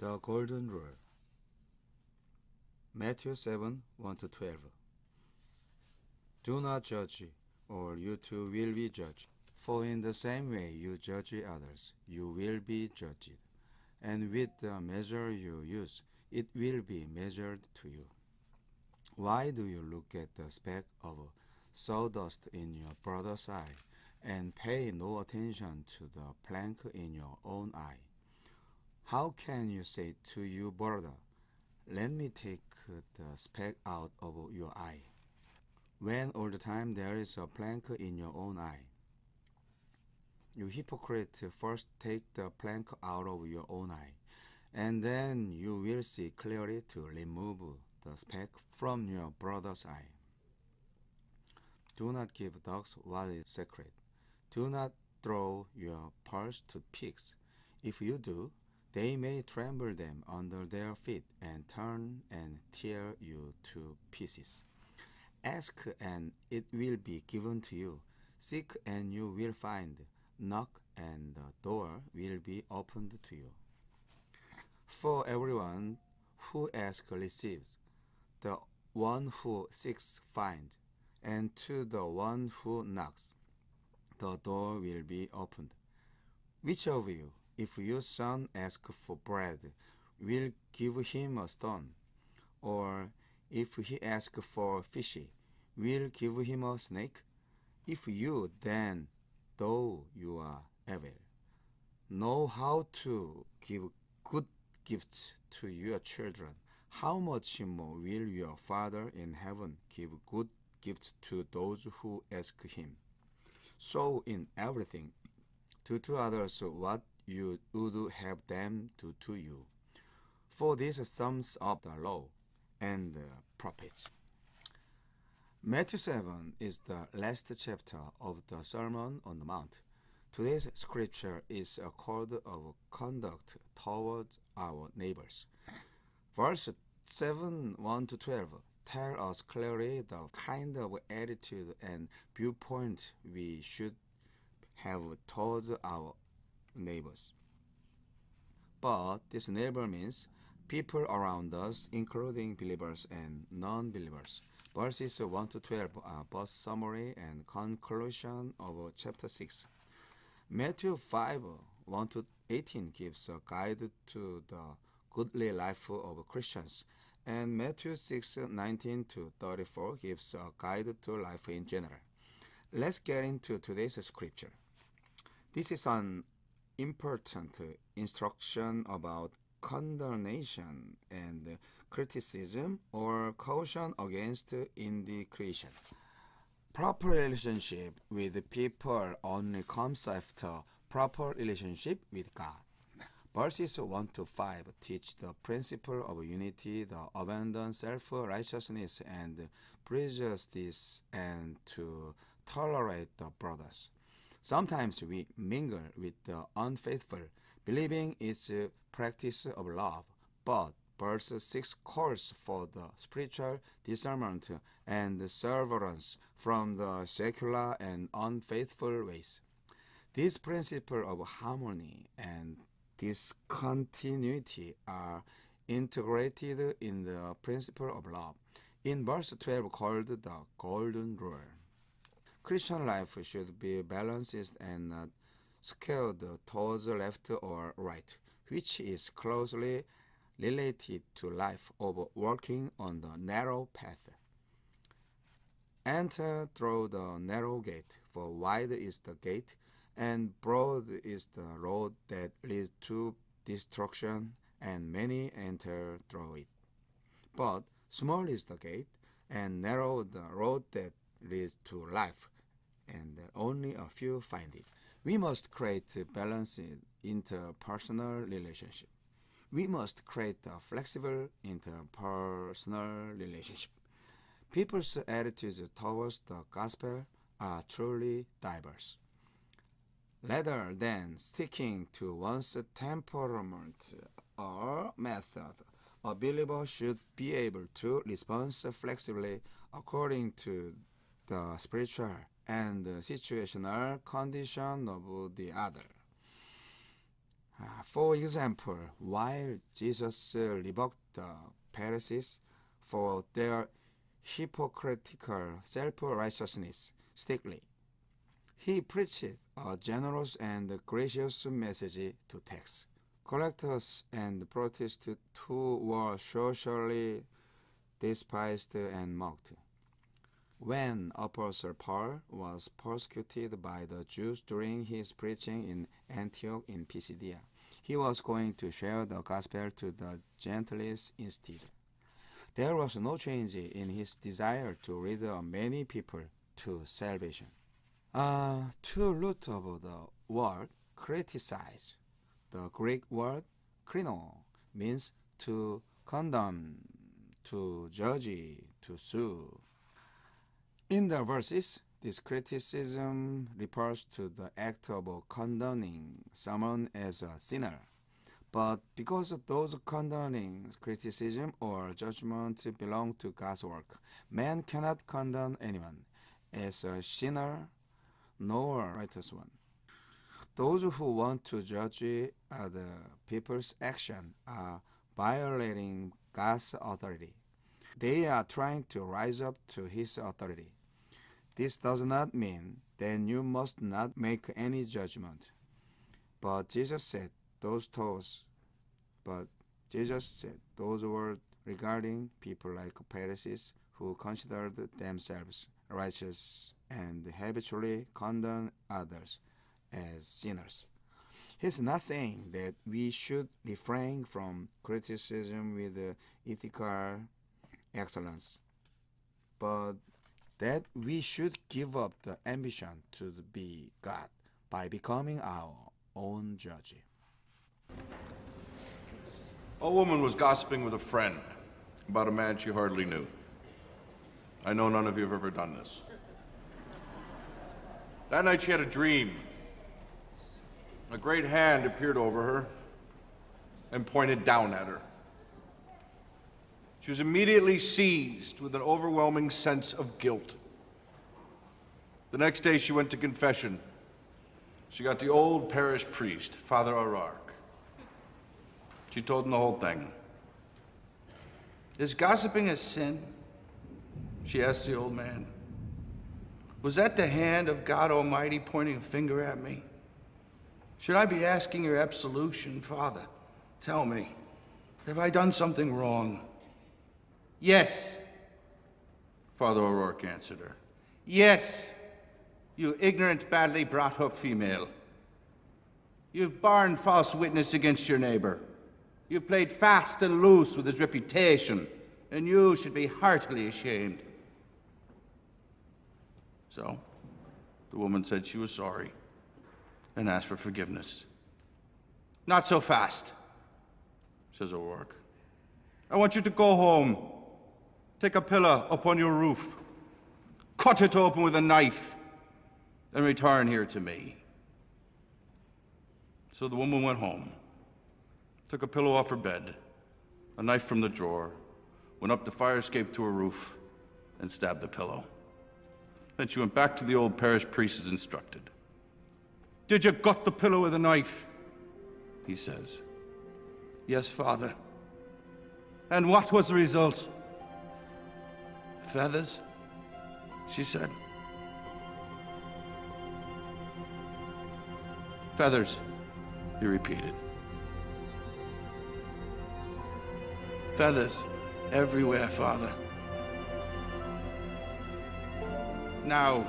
The Golden Rule. Matthew 7 1 to 12. Do not judge, or you too will be judged. For in the same way you judge others, you will be judged. And with the measure you use, it will be measured to you. Why do you look at the speck of sawdust in your brother's eye, and pay no attention to the plank in your own eye? How can you say to your brother, Let me take the speck out of your eye, when all the time there is a plank in your own eye? You hypocrite, first take the plank out of your own eye, and then you will see clearly to remove the speck from your brother's eye. Do not give dogs what is sacred. Do not throw your pearls to pigs. If you do, they may trample them under their feet and turn and tear you to pieces. Ask and it will be given to you. Seek and you will find. Knock and the door will be opened to you. For everyone who asks receives, the one who seeks finds, and to the one who knocks, the door will be opened. Which of you, if your son asks for bread, will give him a stone? Or if he asks for fish, will give him a snake? If you then, though you are evil, know how to give good gifts to your children, how much more will your Father in heaven give good gifts to those who ask him? So in everything, do to others what you would have them do to you. For this sums up the law and the prophets. Matthew 7 is the last chapter of the Sermon on the Mount. Today's scripture is a code of conduct towards our neighbors. Verse 7 1 to 12 tell us clearly the kind of attitude and viewpoint we should have towards our neighbors. But this neighbor means people around us, including believers and non believers. Verses 1 to 12 are both summary and conclusion of chapter 6. Matthew 5 1 to 18 gives a guide to the goodly life of Christians, and Matthew 6 19 to 34 gives a guide to life in general. Let's get into today's scripture. This is an important instruction about condemnation and criticism or caution against indiscretion. Proper relationship with people only comes after proper relationship with God. Verses 1 to 5 teach the principle of unity, the abandon self righteousness and prejudice, and to tolerate the brothers. Sometimes we mingle with the unfaithful, believing it's a practice of love, but verse 6 calls for the spiritual discernment and severance from the secular and unfaithful ways. This principle of harmony and discontinuity are integrated in the principle of love in verse 12 called the golden rule. Christian life should be balanced and uh, skewed towards left or right, which is closely related to life of walking on the narrow path. Enter through the narrow gate, for wide is the gate, and broad is the road that leads to destruction, and many enter through it. But small is the gate, and narrow the road that leads to life, and only a few find it. We must create a balanced interpersonal relationship. We must create a flexible interpersonal relationship. People's attitudes towards the gospel are truly diverse. Rather than sticking to one's temperament or method, a believer should be able to respond flexibly according to the spiritual and situational condition of the other. Uh, for example, while Jesus rebuked the Pharisees for their hypocritical self-righteousness strictly, he preached a generous and gracious message to tax collectors and prostitutes who were socially despised and mocked. When Apostle Paul was persecuted by the Jews during his preaching in Antioch in Pisidia, he was going to share the gospel to the Gentiles instead. There was no change in his desire to lead many people to salvation. Uh, two root of the word criticize. The Greek word krino means to condemn, to judge, to sue. In the verses, this criticism refers to the act of condoning someone as a sinner. But because those condoning criticism or judgment belong to God's work, man cannot condemn anyone as a sinner nor a righteous one. Those who want to judge other people's action are violating God's authority. They are trying to rise up to His authority. This does not mean then you must not make any judgment. But Jesus said those thoughts, but Jesus said those words regarding people like Pharisees who considered themselves righteous and habitually condemn others as sinners. He's not saying that we should refrain from criticism with ethical excellence, but that we should give up the ambition to be God by becoming our own judge. A woman was gossiping with a friend about a man she hardly knew. I know none of you have ever done this. That night she had a dream. A great hand appeared over her and pointed down at her. She was immediately seized with an overwhelming sense of guilt. The next day, she went to confession. She got the old parish priest, Father O'Rourke. She told him the whole thing. Is gossiping a sin? She asked the old man. Was that the hand of God Almighty pointing a finger at me? Should I be asking your absolution, Father? Tell me, have I done something wrong? Yes, Father O'Rourke answered her. Yes, you ignorant, badly brought up female. You've borne false witness against your neighbor. You've played fast and loose with his reputation, and you should be heartily ashamed. So, the woman said she was sorry and asked for forgiveness. Not so fast, says O'Rourke. I want you to go home Take a pillar upon your roof, cut it open with a knife, and return here to me. So the woman went home, took a pillow off her bed, a knife from the drawer, went up the fire escape to her roof, and stabbed the pillow. Then she went back to the old parish priest as instructed. Did you gut the pillow with a knife? He says. Yes, Father. And what was the result? Feathers? She said. Feathers, he repeated. Feathers everywhere, Father. Now,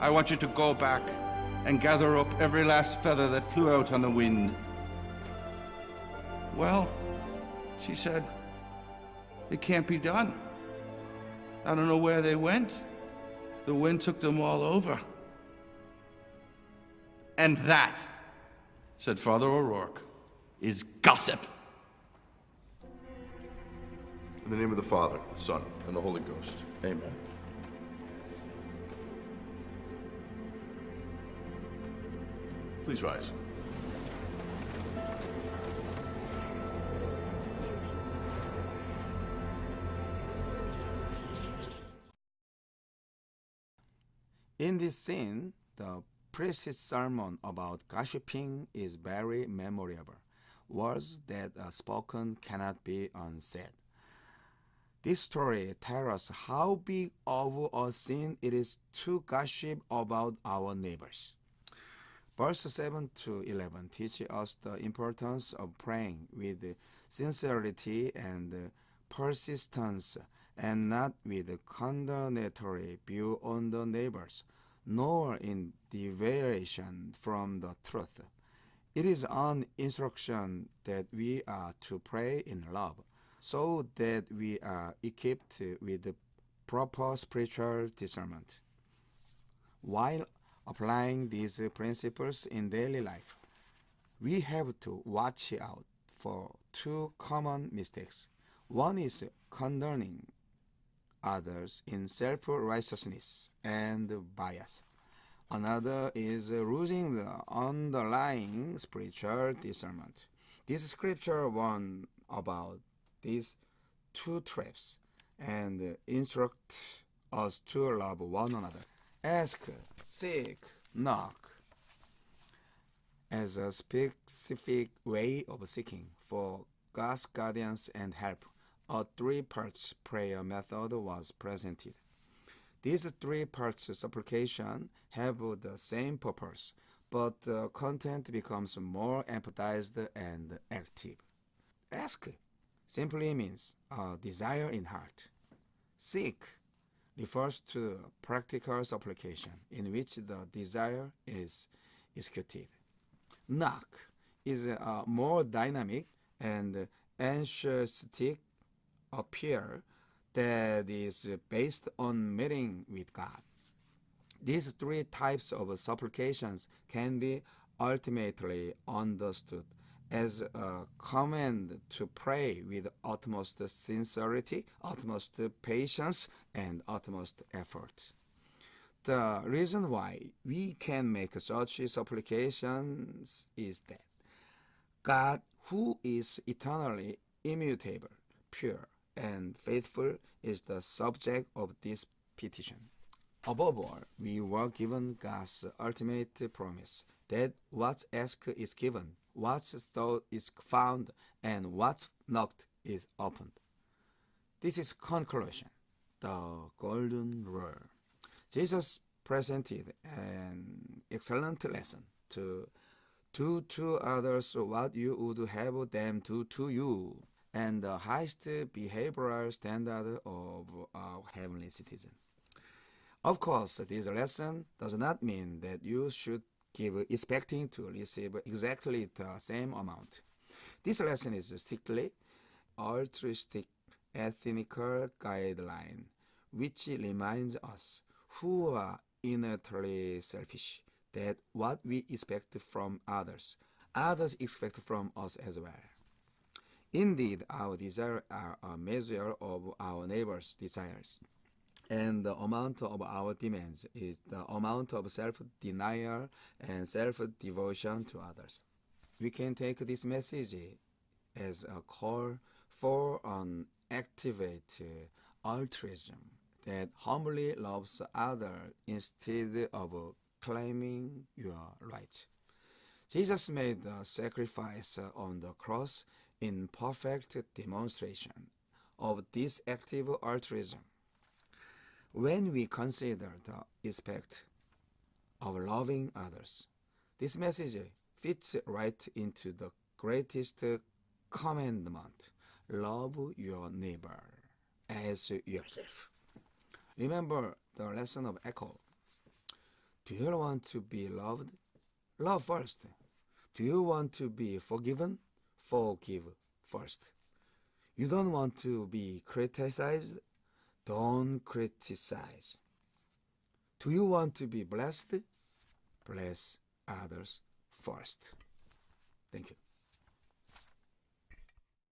I want you to go back and gather up every last feather that flew out on the wind. Well, she said, it can't be done. I don't know where they went. The wind took them all over. And that, said Father O'Rourke, is gossip. In the name of the Father, the Son, and the Holy Ghost. Amen. Please rise. In this scene, the priest's sermon about gossiping is very memorable. Words that are spoken cannot be unsaid. This story tells us how big of a sin it is to gossip about our neighbors. Verse 7 to 11 teach us the importance of praying with sincerity and persistence and not with a condemnatory view on the neighbors, nor in deviation from the truth. It is an instruction that we are to pray in love, so that we are equipped with proper spiritual discernment. While applying these principles in daily life, we have to watch out for two common mistakes. One is condoning others in self righteousness and bias. Another is losing the underlying spiritual discernment. This scripture warns about these two traps and instructs us to love one another. Ask, seek, knock as a specific way of seeking for God's guidance and help. A three parts prayer method was presented. These three parts supplication have the same purpose, but the content becomes more emphasized and active. Ask simply means a desire in heart. Seek refers to practical supplication in which the desire is executed. Knock is a more dynamic and anxious enthusiastic appeal that is based on meeting with God. These three types of supplications can be ultimately understood as a command to pray with utmost sincerity, utmost patience, and utmost effort. The reason why we can make such supplications is that God, who is eternally immutable, pure, and faithful, is the subject of this petition. Above all, we were given God's ultimate promise that what's asked is given, what's sought is found, and what's knocked is opened. This is conclusion, the golden rule. Jesus presented an excellent lesson to do to others what you would have them do to you, and the highest behavioral standard of a heavenly citizen. Of course, this lesson does not mean that you should give expecting to receive exactly the same amount. This lesson is strictly altruistic ethical guideline, which reminds us who are innately selfish that what we expect from others, others expect from us as well. Indeed, our desires are a measure of our neighbor's desires, and the amount of our demands is the amount of self denial and self devotion to others. We can take this message as a call for an activate uh, altruism that humbly loves others instead of claiming your right. Jesus made the sacrifice on the cross in perfect demonstration of this active altruism. When we consider the aspect of loving others, this message fits right into the greatest commandment love your neighbor as yourself. Remember the lesson of Echo. Do you want to be loved? Love first. Do you want to be forgiven? Forgive first. You don't want to be criticized? Don't criticize. Do you want to be blessed? Bless others first. Thank you.